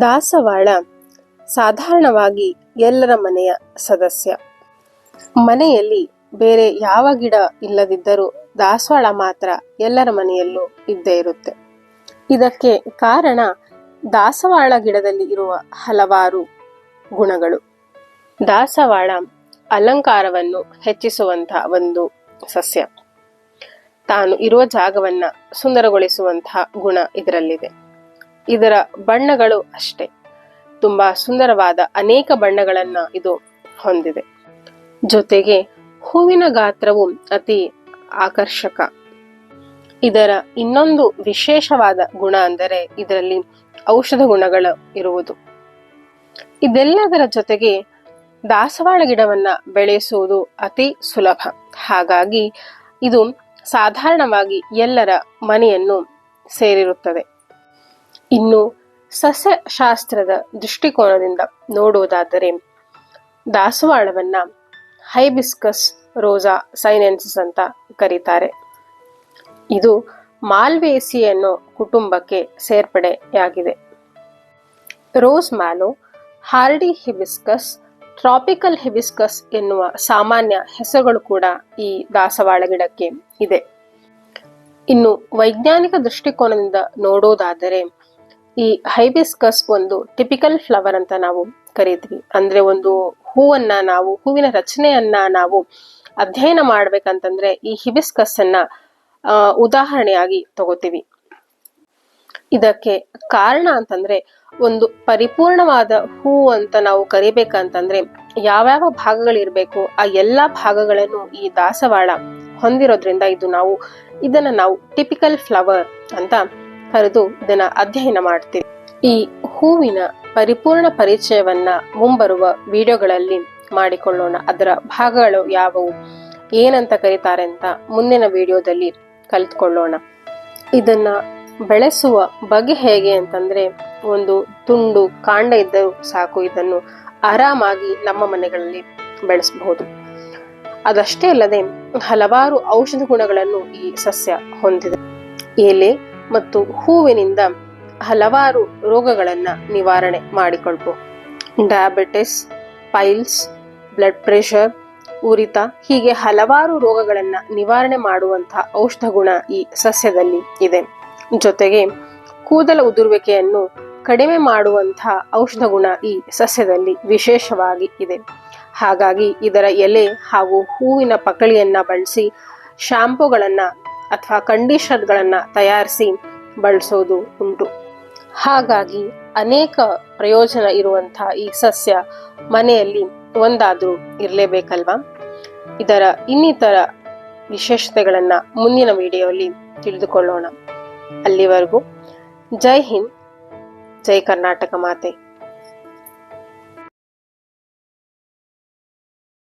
ದಾಸವಾಳ, ಸಾಧಾರಣವಾಗಿ ಎಲ್ಲರ ಮನೆಯ ಸದಸ್ಯ. ಮನೆಯಲ್ಲಿ ಬೇರೆ ಯಾವ ಗಿಡ ಇಲ್ಲದಿದ್ದರೂ ದಾಸವಾಳ ಮಾತ್ರ ಎಲ್ಲರ ಮನೆಯಲ್ಲೂ ಇದ್ದೇ ಇರುತ್ತೆ. ಇದಕ್ಕೆ ಕಾರಣ ದಾಸವಾಳ ಗಿಡದಲ್ಲಿ ಇರುವ ಹಲವಾರು ಗುಣಗಳು. ದಾಸವಾಳ ಅಲಂಕಾರವನ್ನು ಹೆಚ್ಚಿಸುವಂತಹ ಒಂದು ಸಸ್ಯ. ತಾನು ಇರುವ ಜಾಗವನ್ನ ಸುಂದರಗೊಳಿಸುವಂತಹ ಗುಣ ಇದರಲ್ಲಿದೆ. ಇದರ ಬಣ್ಣಗಳು ಅಷ್ಟೇ. ತುಂಬಾ ಸುಂದರವಾದ ಅನೇಕ ಬಣ್ಣಗಳನ್ನ ಇದು ಹೊಂದಿದೆ. ಜೊತೆಗೆ ಹೂವಿನ ಗಾತ್ರವು ಅತಿ ಆಕರ್ಷಕ. ಇದರ ಇನ್ನೊಂದು ವಿಶೇಷವಾದ ಗುಣ ಅಂದರೆ ಇದರಲ್ಲಿ ಔಷಧ ಗುಣಗಳು ಇರುವುದು. ಇದೆಲ್ಲದರ ಜೊತೆಗೆ ದಾಸವಾಳ ಗಿಡವನ್ನ ಬೆಳೆಸುವುದು ಅತಿ ಸುಲಭ. ಹಾಗಾಗಿ ಇದು ಸಾಧಾರಣವಾಗಿ ಎಲ್ಲರ ಮನೆಯನ್ನು ಸೇರಿರುತ್ತದೆ. ಇನ್ನು ಸಸ್ಯಶಾಸ್ತ್ರದ ದೃಷ್ಟಿಕೋನದಿಂದ ನೋಡುವುದಾದರೆ, ದಾಸವಾಳವನ್ನ ಹೈಬಿಸ್ಕಸ್ ರೋಸಾ ಸೈನೆನ್ಸಿಸ್ ಅಂತ ಕರೀತಾರೆ. ಇದು ಮಾಲ್ವೇಸಿ ಅನ್ನೋ ಕುಟುಂಬಕ್ಕೆ ಸೇರ್ಪಡೆಯಾಗಿದೆ. Rose mallow hardy hibiscus, tropical hibiscus ಎನ್ನುವ ಸಾಮಾನ್ಯ ಹೆಸರುಗಳು ಕೂಡ ಈ ದಾಸವಾಳ ಗಿಡಕ್ಕೆ ಇದೆ. ಇನ್ನು ವೈಜ್ಞಾನಿಕ ದೃಷ್ಟಿಕೋನದಿಂದ ನೋಡೋದಾದರೆ ಈ ಹೈಬಿಸ್ಕಸ್ ಒಂದು ಟಿಪಿಕಲ್ ಫ್ಲವರ್ ಅಂತ ನಾವು ಕರಿತೀವಿ. ಅಂದ್ರೆ ಒಂದು ಹೂವನ್ನ ನಾವು, ಹೂವಿನ ರಚನೆಯನ್ನ ನಾವು ಅಧ್ಯಯನ ಮಾಡ್ಬೇಕಂತಂದ್ರೆ ಈ ಹಿಬಿಸ್ಕಸ್ ಅನ್ನ ಉದಾಹರಣೆಯಾಗಿ ತಗೋತೀವಿ. ಇದಕ್ಕೆ ಕಾರಣ ಅಂತಂದ್ರೆ ಒಂದು ಪರಿಪೂರ್ಣವಾದ ಹೂ ಅಂತ ನಾವು ಕರಿಬೇಕಂತಂದ್ರೆ ಯಾವ್ಯಾವ ಭಾಗಗಳಿರ್ಬೇಕು, ಆ ಎಲ್ಲಾ ಭಾಗಗಳನ್ನು ಈ ದಾಸವಾಳ ಹೊಂದಿರೋದ್ರಿಂದ ಇದು ನಾವು, ಇದನ್ನ ನಾವು ಟಿಪಿಕಲ್ ಫ್ಲವರ್ ಅಂತ ಕರೆದು ಇದನ್ನ ಅಧ್ಯಯನ ಮಾಡ್ತೀವಿ. ಈ ಹೂವಿನ ಪರಿಪೂರ್ಣ ಪರಿಚಯವನ್ನ ಮುಂಬರುವ ವಿಡಿಯೋಗಳಲ್ಲಿ ಮಾಡಿಕೊಳ್ಳೋಣ. ಅದರ ಭಾಗಗಳು ಯಾವುವು? ಏನಂತ ಕರೀತಾರೆ ಅಂತ ಮುಂದಿನ ವಿಡಿಯೋದಲ್ಲಿ ಕಲಿತ್ಕೊಳ್ಳೋಣ. ಇದನ್ನ ಬೆಳೆಸುವ ಬಗೆ ಹೇಗೆ ಅಂತಂದ್ರೆ, ಒಂದು ತುಂಡು ಕಾಂಡ ಇದ್ದರೂ ಸಾಕು, ಇದನ್ನು ಆರಾಮಾಗಿ ನಮ್ಮ ಮನೆಗಳಲ್ಲಿ ಬೆಳೆಸಬಹುದು. ಅದಷ್ಟೇ ಅಲ್ಲದೆ ಹಲವಾರು ಔಷಧ ಗುಣಗಳನ್ನು ಈ ಸಸ್ಯ ಹೊಂದಿದೆ. ಎಲೆ ಮತ್ತು ಹೂವಿನಿಂದ ಹಲವಾರು ರೋಗಗಳನ್ನು ನಿವಾರಣೆ ಮಾಡಿಕೊಳ್ಬಹುದು ಡಯಾಬಿಟಿಸ್ ಪೈಲ್ಸ್ ಬ್ಲಡ್ ಪ್ರೆಷರ್ ಉರಿತ ಹೀಗೆ ಹಲವಾರು ರೋಗಗಳನ್ನು ನಿವಾರಣೆ ಮಾಡುವಂತಹ ಔಷಧ ಗುಣ ಈ ಸಸ್ಯದಲ್ಲಿ ಇದೆ. ಜೊತೆಗೆ ಕೂದಲ ಉದುರುವಿಕೆಯನ್ನು ಕಡಿಮೆ ಮಾಡುವಂತಹ ಔಷಧ ಗುಣ ಈ ಸಸ್ಯದಲ್ಲಿ ವಿಶೇಷವಾಗಿ ಇದೆ. ಹಾಗಾಗಿ ಇದರ ಎಲೆ ಹಾಗೂ ಹೂವಿನ ಪಕಳಿಯನ್ನ ಬಳಸಿ ಶಾಂಪೂಗಳನ್ನ ಅಥವಾ ಕಂಡೀಷನ್ಗಳನ್ನು ತಯಾರಿಸಿ ಬಳಸೋದು ಉಂಟು. ಹಾಗಾಗಿ ಅನೇಕ ಪ್ರಯೋಜನ ಇರುವಂತಹ ಈ ಸಸ್ಯ ಮನೆಯಲ್ಲಿ ಒಂದಾದರೂ ಇರಲೇಬೇಕಲ್ವಾ? ಇದರ ಇನ್ನಿತರ ವಿಶೇಷತೆಗಳನ್ನು ಮುಂದಿನ ವಿಡಿಯೋಲಿ ತಿಳಿದುಕೊಳ್ಳೋಣ. ಅಲ್ಲಿವರೆಗೂ ಜೈ ಹಿಂದ್, ಜೈ ಕರ್ನಾಟಕ ಮಾತೆ.